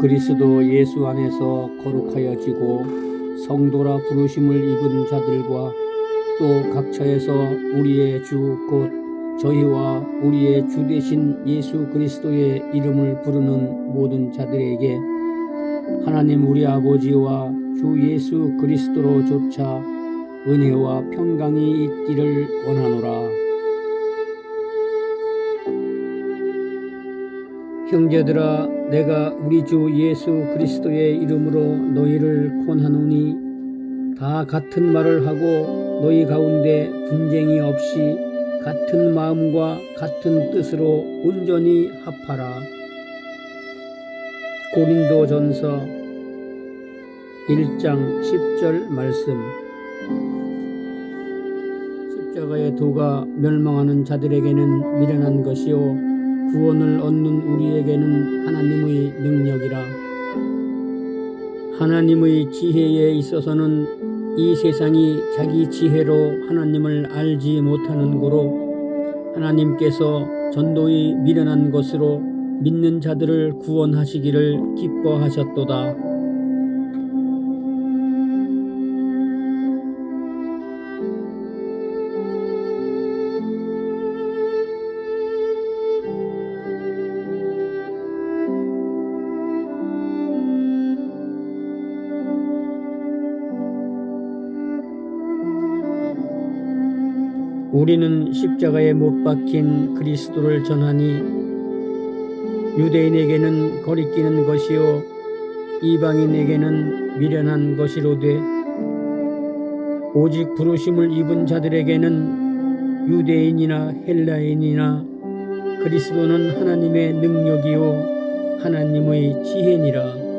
그리스도 예수 안에서 거룩하여지고 성도라 부르심을 입은 자들과 또 각처에서 우리의 주 곧 저희와 우리의 주 되신 예수 그리스도의 이름을 부르는 모든 자들에게 하나님 우리 아버지와 주 예수 그리스도로조차 은혜와 평강이 있기를 원하노라. 형제들아 내가 우리 주 예수 그리스도의 이름으로 너희를 권하노니 다 같은 말을 하고 너희 가운데 분쟁이 없이 같은 마음과 같은 뜻으로 온전히 합하라. 고린도 전서 1장 10절 말씀 십자가의 도가 멸망하는 자들에게는 미련한 것이요 구원을 얻는 우리에게는 하나님의 능력이라. 하나님의 지혜에 있어서는 이 세상이 자기 지혜로 하나님을 알지 못하는 고로 하나님께서 전도의 미련한 것으로 믿는 자들을 구원하시기를 기뻐하셨도다. 우리는 십자가에 못 박힌 그리스도를 전하니 유대인에게는 거리끼는 것이요 이방인에게는 미련한 것이로되 오직 부르심을 입은 자들에게는 유대인이나 헬라인이나 그리스도는 하나님의 능력이요 하나님의 지혜니라.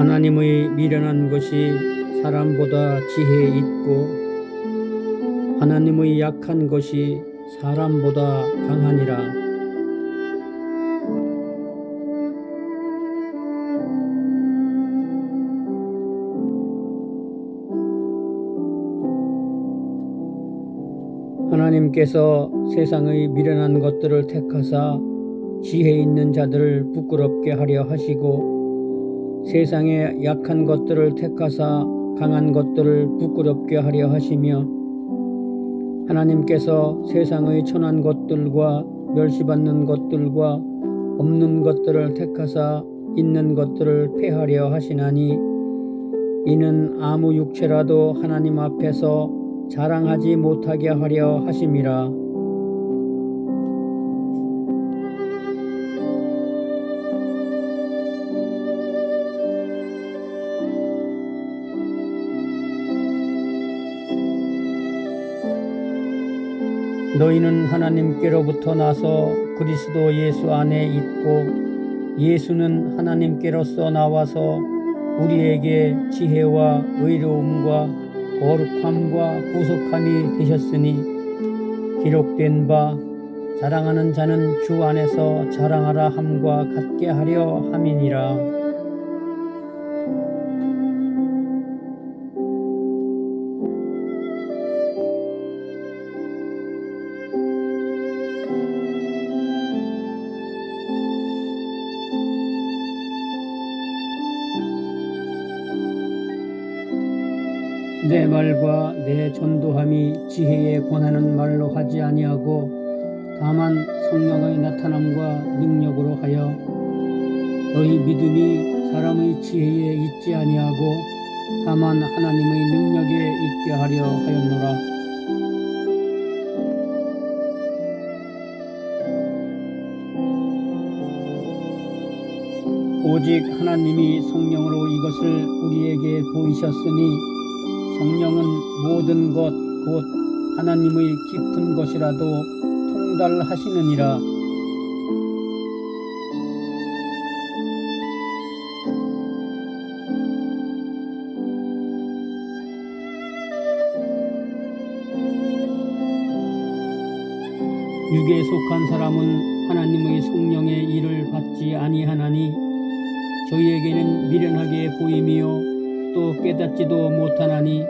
하나님의 미련한 것이 사람보다 지혜 있고 하나님의 약한 것이 사람보다 강하니라. 하나님께서 세상의 미련한 것들을 택하사 지혜 있는 자들을 부끄럽게 하려 하시고 세상의 약한 것들을 택하사 강한 것들을 부끄럽게 하려 하시며 하나님께서 세상의 천한 것들과 멸시받는 것들과 없는 것들을 택하사 있는 것들을 폐하려 하시나니 이는 아무 육체라도 하나님 앞에서 자랑하지 못하게 하려 하심이라. 너희는 하나님께로부터 나서 그리스도 예수 안에 있고 예수는 하나님께로서 나와서 우리에게 지혜와 의로움과 거룩함과 구속함이 되셨으니 기록된 바 자랑하는 자는 주 안에서 자랑하라 함과 같게 하려 함이니라. 내 말과 내 전도함이 지혜에 권하는 말로 하지 아니하고 다만 성령의 나타남과 능력으로 하여 너희 믿음이 사람의 지혜에 있지 아니하고 다만 하나님의 능력에 있게 하려 하였노라. 오직 하나님이 성령으로 이것을 우리에게 보이셨으니 성령은 모든 것 곧 하나님의 깊은 것이라도 통달하시느니라. 육에 속한 사람은 하나님의 성령의 일을 받지 아니하나니 저희에게는 미련하게 보임이요 또 깨닫지도 못하나니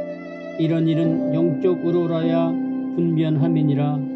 이런 일은 영적으로라야 분변함이니라